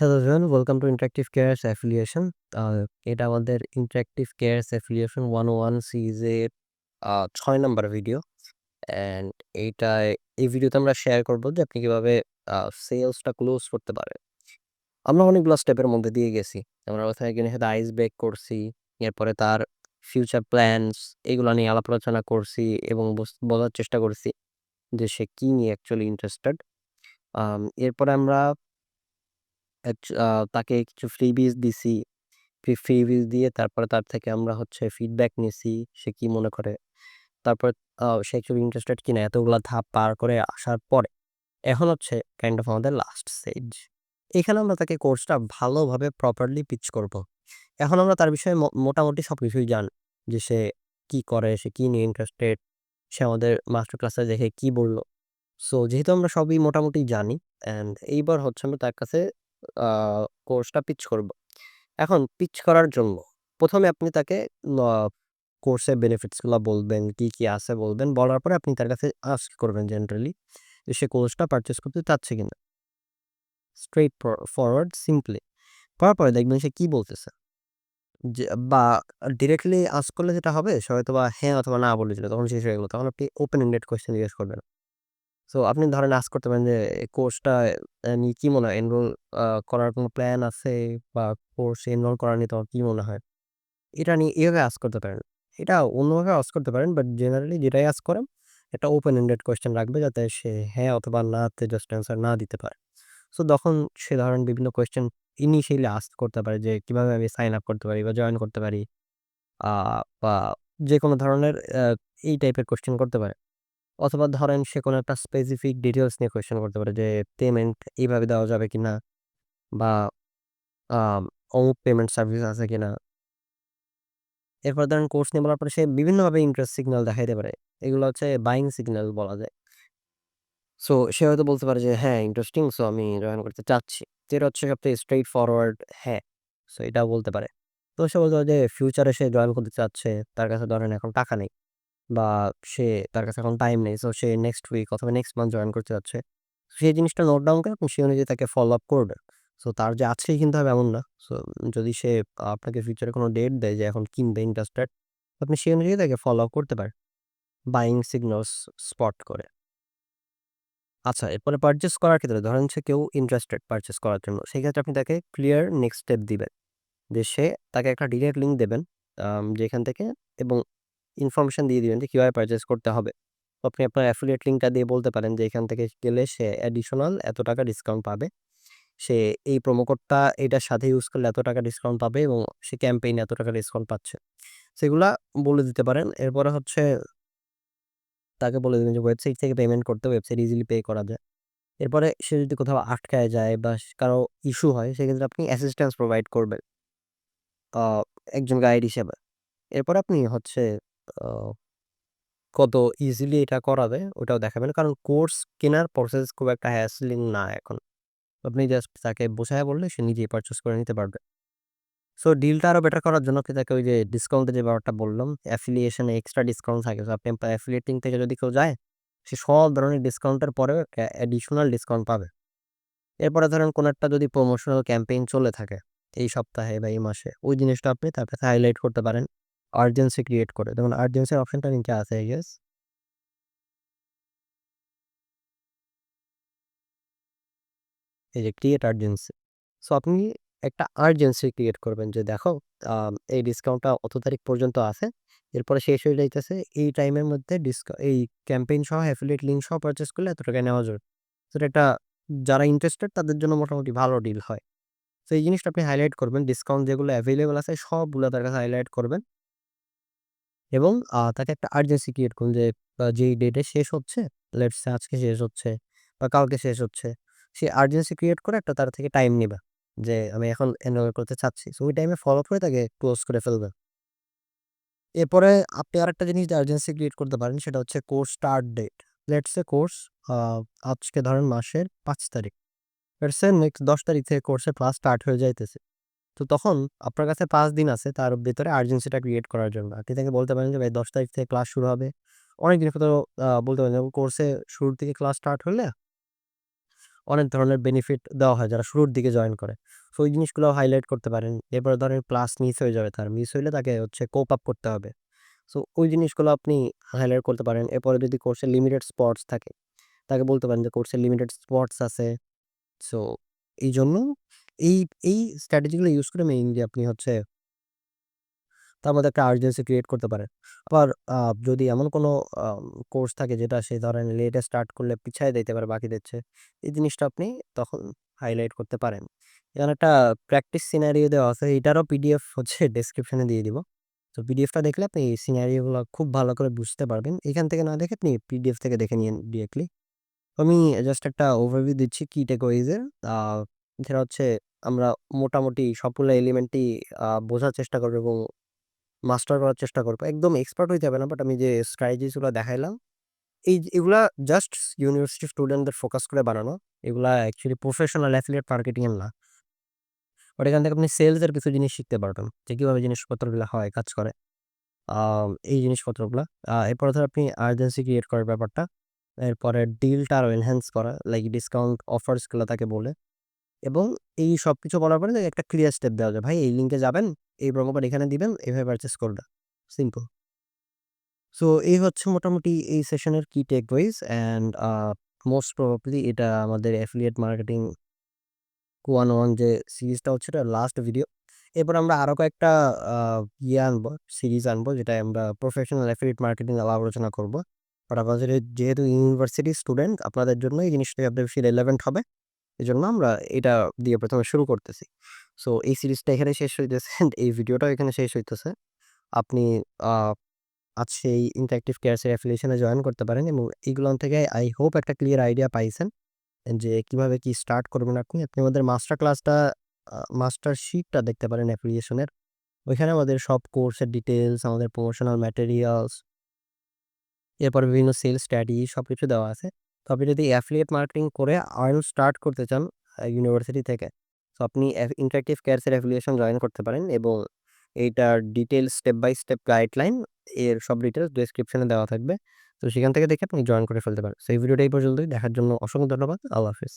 Hello everyone, welcome to interactive cares affiliation. এটা আমাদের interactive cares affiliation 101 সিরিজের uh ৬ number video. And এইটায় এই ভিডিওতে আমরা শেয়ার করব যে আপনি কীভাবে সেলসটা ক্লোজ করতে পারেন। আমরা অনেকগুলা স্টেপের মধ্যে দিয়ে গেছি। আমরা প্রথমে একজনের সাথে আইস ব্রেক করছি। এরপরে তার ফিউচার প্ল্যানস এগুলা নিয়ে আলাপ আলোচনা করছি এবং বোঝার চেষ্টা করছি যে সে কি নিয়ে অ্যাকচুয়ালি ইন্টারেস্টেড। এরপরে আমরা তাকে কিছু ফ্রিবিজ দিছি। ফ্রি ফ্রিবিজ দিয়ে তারপরে তার থেকে আমরা হচ্ছে ফিডব্যাক নিছি। সে কি মনে করে। তারপর সে অ্যাকচুয়ালি ইন্টারেস্টেড কিনা এতগুলা ধাপ পার করে আসার পরে এখন হচ্ছে কাইন্ড অফ আমাদের লাস্ট স্টেজ। এখানে আমরা তাকে কোর্সটা ভালোভাবে প্রপারলি পিচ করব। এখন আমরা তার বিষয়ে মোটামুটি সবকিছুই জানি। যে সে কি করে, সে কি নিয়ে ইন্টারেস্টেড, সে আমাদের মাস্টার ক্লাসে দেখে কি বলল। সো যেহেতু আমরা সবই মোটামুটি জানি অ্যান্ড এইবার হচ্ছে আমরা তার কাছে কোর্সটা পিচ করব। এখন পিচ করার জন্য প্রথমে আপনি তাকে কোর্সের বেনিফিটসগুলা বলবেন, কি, কি আছে বলবেন। বলার পরে আপনি তার কাছে আস্ক করবেন জেনারেলি সে কোর্সটা পারচেজ করতে চাচ্ছে কিনা। Straight for forward simply. করার পরে দেখবেন সে কি বলতেছে। যে বা ডিরেক্টলি আস্ক করলে যেটা হবে সে হয়তোবা হ্যাঁ অথবা না বলেছিল তখন শেষ হয়ে গেলো তখন আপনি ওপেন এন্ডেড কোয়েশ্চেন জিজ্ঞেস করবেন। সো আপনি ধরেন আস্ক করতে পারেন যে কোর্সটা নিয়ে কি মনে হয়? এনরোল করার কোনো প্ল্যান আছে বা কোর্সে এনরোল করা নিয়ে তোমার কি মনে হয়? এটা নিয়ে এভাবে আস্ক করতে পারেন। এটা অন্যভাবে আস্ক করতে পারেন বাট জেনারেলি যেটাই আস্ক করেন, একটা ওপেন এন্ডেড কোয়েশ্চেন রাখবে যাতে সে হ্যাঁ অথবা না তে জাস্ট অ্যান্সার না দিতে পারে। সো তখন সে ধরেন বিভিন্ন কোয়েশ্চেন ইনিশিয়ালি আস্ক করতে পারে যে, কীভাবে আমি সাইন আপ করতে পারি বা জয়েন করতে পারি। বা যে কোনো ধরনের এই টাইপের কোয়েশ্চেন করতে পারে। অথবা ধরেন সে কোনো একটা স্পেসিফিক ডিটেলস নিয়ে কোয়েশ্চেন করতে পারে যে পেমেন্ট এইভাবে দেওয়া যাবে কিনা? বা, আম, অমুক পেমেন্ট সার্ভিস আছে কিনা? এরপর ধরেন কোর্স নিয়ে বলার পরে সে বিভিন্নভাবে ইন্টারেস্ট সিগন্যাল দেখাইতে পারে। এগুলো হচ্ছে বাইং সিগন্যাল বলা যায়। সো সে হয়তো বলতে পারে যে হ্যাঁ ইন্টারেস্টিং সো আমি জয়েন করতে চাচ্ছি। যেটা হচ্ছে সবথেকে স্ট্রেইট ফরওয়ার্ড হ্যাঁ। সো এটাও বলতে পারে। তো সে বলতে পারে যে ফিউচারে সে জয়েন করতে চাচ্ছে। তার কাছে ধরেন এখন টাকা নেই। বা সে তার কাছে এখন টাইম নেই। সো সে নেক্সট উইক অথবা নেক্সট মান্থ জয়েন করতে চাচ্ছে। সেই জিনিসটা নোট ডাউন করে আপনি সেই অনুযায়ী তাকে ফলো আপ করবেন। সো তার যে আজকেই কিনতে হবে এমন না। সো যদি সে আপনাকে ফিউচারে কোনো ডেট দেয় যে এখন কিনবে ইন্টারেস্টেড, আপনি সেই অনুযায়ী তাকে ফলো আপ করতে পারেন। বাইং সিগনালস স্পট করে। আচ্ছা এরপরে পারচেজ করার ক্ষেত্রে ধরেন সে কেউ ইন্টারেস্টেড পারচেজ করার জন্য। সেক্ষেত্রে আপনি তাকে ক্লিয়ার নেক্সট স্টেপ দিবেন। যে সে তাকে একটা ডিরেক্ট লিঙ্ক দেবেন। যেখান থেকে এবং ইনফরমেশন দিয়ে দিবেন যে কীভাবে পারচেজ করতে হবে। তো আপনি আপনার অ্যাফিলিয়েট লিঙ্কটা দিয়ে বলতে পারেন যে এখান থেকে গেলে সে অ্যাডিশনাল এত টাকা ডিসকাউন্ট পাবে। সে এই প্রোমো কোডটা এটার সাথে ইউজ করলে এত টাকা ডিসকাউন্ট পাবে এবং সে ক্যাম্পেইনে এত টাকা ডিসকাউন্ট পাচ্ছে। সেগুলা বলে দিতে পারেন। এরপরে হচ্ছে তাকে বলে দেবেন যে ওয়েবসাইট থেকে পেমেন্ট করতে ওয়েবসাইট ইজিলি পে করা যায়। এরপরে সে যদি কোথাও আটকায় যায় বা কারও ইস্যু হয়, সেক্ষেত্রে আপনি অ্যাসিস্ট্যান্স প্রোভাইড করবেন। একজন গাইড হিসেবে। এরপরে আপনি হচ্ছে কত ইজিলি এটা করা যায় ওটাও দেখাবেন। কারণ কোর্স কেনার প্রসেস খুব একটা হ্যাসলিং না এখন। আপনি জাস্ট তাকে বোঝায় বললে সে নিজেই পারচেজ করে নিতে পারবে। সো ডিলটা আরও বেটার করার জন্য তাকে ওই যে ডিসকাউন্টের যে ব্যাপারটা বললাম, অ্যাফিলিয়েশন এক্সট্রা ডিসকাউন্ট থাকে। সো আপনি অ্যাফিলিয়েট থেকে যদি কেউ যায়, সে সব ধরনের ডিসকাউন্টের একটা অ্যাডিশনাল ডিসকাউন্ট পাবে। এরপরে ধরেন কোনো একটা যদি প্রমোশনাল ক্যাম্পেইন চলে থাকে এই সপ্তাহে বা এই মাসে, ওই জিনিসটা আপনি তার কাছে হাইলাইট করতে পারেন। আর্জেন্সি ক্রিয়েট করে। যেমন আর্জেন্সির অপশনটা নিচে আছে আই গেস। এই যে ক্রিয়েট আর্জেন্সি। সো আপনি একটা আর্জেন্সি ক্রিয়েট করবেন যে দেখো এই ডিসকাউন্টটা অত তারিখ পর্যন্ত আছে। এরপরে শেষ হয়ে যাইতেছে। এই টাইমের মধ্যে ডিসকা এই ক্যাম্পেইন সহ অ্যাফিলিয়েট লিঙ্ক সহ পারচেস করলে এত টাকায় নেওয়া যাবে। সো এটা একটা, যারা ইন্টারেস্টেড তাদের জন্য মোটামুটি ভালো ডিল হয়। তো এই জিনিসটা আপনি হাইলাইট করবেন। ডিসকাউন্ট যেগুলো অ্যাভেলেবেল আছে সবগুলো তার কাছে হাইলাইট করবেন। এবং তাকে একটা আর্জেন্সি ক্রিয়েট করুন যে যেই ডেটে শেষ হচ্ছে, লেটস আজকে শেষ হচ্ছে বা কালকে শেষ হচ্ছে। সে আর্জেন্সি ক্রিয়েট করে একটা তার থেকে টাইম নিবা। যে আমি এখন এনরোল করতে চাচ্ছি। সো ওই টাইমে ফলো করে তাকে ক্লোজ করে ফেলবে এরপরে আপনি আরেকটা জিনিস আর্জেন্সি ক্রিয়েট করতে পারেন সেটা হচ্ছে course start date. Let's say course আজকে ধরেন মাসের পাঁচ তারিখ। লেটস নেক্সট ১০ তারিখ থেকে কোর্সের ক্লাস স্টার্ট হয়ে যাইতেছে। তো তখন আপনার কাছে পাঁচ দিন আছে তার ভেতরে আর্জেন্সিটা ক্রিয়েট করার জন্য। আপনি তাকে বলতে পারেন যে ভাই ১০ তারিখ থেকে ক্লাস শুরু হবে। অনেকদিন হয়তো আ বলতে পারেন কোর্সে শুরুর দিকে ক্লাস স্টার্ট হলে অনেক ধরনের বেনিফিট দেওয়া হয় যারা শুরুর দিকে জয়েন করে। সো ওই জিনিসগুলো হাইলাইট করতে পারেন। এরপরে ধরেন ক্লাস মিস হয়ে যাবে তার। মিস হইলে তাকে হচ্ছে কোপ আপ করতে হবে। সো ওই জিনিসগুলো আপনি হাইলাইট করতে পারেন। এরপরে যদি কোর্সে লিমিটেড স্পটস থাকে, তাকে বলতে পারেন যে কোর্সে লিমিটেড স্পটস আছে। সো এইজন্য এই, এই স্ট্র্যাটেজিগুলো ইউজ করে মেইনলি আপনি হচ্ছে তার মধ্যে একটা আর্জেন্সি ক্রিয়েট করতে পারেন। আবার যদি এমন কোনো কোর্স থাকে যেটা সে ধরেন লেটে স্টার্ট করলে পিছায় দিতে পারে বাকি দিচ্ছে এই জিনিসটা আপনি তখন হাইলাইট করতে পারেন। এখানে একটা প্র্যাকটিস সিনারিও দেওয়া আছে। এটারও পিডিএফ হচ্ছে ডেসক্রিপশনে দিয়ে দিব। তো পিডিএফটা দেখলে আপনি এই সিনারিওগুলো খুব ভালো করে বুঝতে পারবেন। এখান থেকে না দেখে আপনি পিডিএফ থেকে দেখে নিয়েন ডিরেক্টলি। আমি জাস্ট একটা ওভারভিউ দিচ্ছি কি। আ যেটা হচ্ছে আমরা মোটামুটি সবগুলো এলিমেন্টই বোঝার চেষ্টা করব এবং মাস্টার করার চেষ্টা করব। একদম এক্সপার্ট হইতে হবে না। বাট আমি যে স্ট্র্যাটেজিসগুলা দেখাইলাম, এই এগুলা জাস্ট ইউনিভার্সিটি স্টুডেন্টদের ফোকাস করে বানানো। এগুলা অ্যাকচুয়ালি প্রফেশনাল অ্যাফিলিয়েট মার্কেটিং এর না। বাট এখান থেকে আপনি সেলস এর কিছু জিনিস শিখতে পারবেন। যে কীভাবে জিনিসপত্রগুলা হয়, কাজ করে। এই জিনিসপত্রগুলা। এরপরে ধরেন আপনি আর্জেন্সি ক্রিয়েট করার ব্যাপারটা। এরপরে ডিলটা আরও এনহান্স করা। লাইক ডিসকাউন্ট অফারসগুলা তাকে বলে। এবং এই সব কিছু বলার পরে একটা ক্লিয়ার স্টেপ দেওয়া যায়। ভাই এই লিঙ্কে যাবেন, এই প্রোমো এখানে দিবেন, এভাবে পারচেস করবেন। সিম্পল। সো এই হচ্ছে মোটামুটি এই সেশনের কি take takeaways and most probably এটা আমাদের অ্যাফিলিয়েট মার্কেটিং 101 যে সিরিজটা হচ্ছে এটা লাস্ট ভিডিও। এরপর আমরা আরও কয়েকটা ইয়ে আনব, সিরিজ আনব যেটা আমরা প্রফেশনাল অ্যাফিলিয়েট মার্কেটিং আলোচনা করব। বাট আপনাদের যেহেতু ইউনিভার্সিটি স্টুডেন্ট আপনাদের জন্য এই জিনিসটা আপনাদের বেশি রিলেভেন্ট হবে। এজন্য আমরা এটা দিয়ে প্রথমে শুরু করতেছি। সো এই সিরিজটা এখানে শেষ হইতেছে। এই ভিডিওটাও এখানে শেষ হইতেছে। আপনি আজকে এই ইন্টারেক্টিভ কেয়ারস এর অ্যাফিলিয়েশন জয়েন করতে পারেন এবং এগুলোন থেকে আই হোপ একটা ক্লিয়ার আইডিয়া পাইছেন। যে কীভাবে কি স্টার্ট করবেন আপনি। আপনি আমাদের মাস্টার ক্লাসটা মাস্টার শিটটা দেখতে পারেন অ্যাফিলিয়েশনের। ওইখানে আমাদের সব কোর্সের ডিটেলস আমাদের প্রমোশনাল ম্যাটেরিয়ালস এরপরে বিভিন্ন সেলস স্ট্র্যাটেজি সবকিছু দেওয়া আছে। তো আপনি যদি অ্যাফিলিয়েট মার্কেটিং করে আর্ন স্টার্ট করতে চান ইউনিভার্সিটি থেকে, তো আপনি ইন্টারেক্টিভ কেয়ারসের অ্যাফিলিয়েশন জয়েন করতে পারেন এবং এইটার details step by step guideline এর সব ডিটেলস ডিসক্রিপশনে দেওয়া থাকবে। তো সেখান থেকে দেখে আপনি জয়েন করে ফেলতে পারেন। সো এই ভিডিওটা এই পর্যন্তই। দেখার জন্য অসংখ্য ধন্যবাদ। আল্লাহ হাফেজ।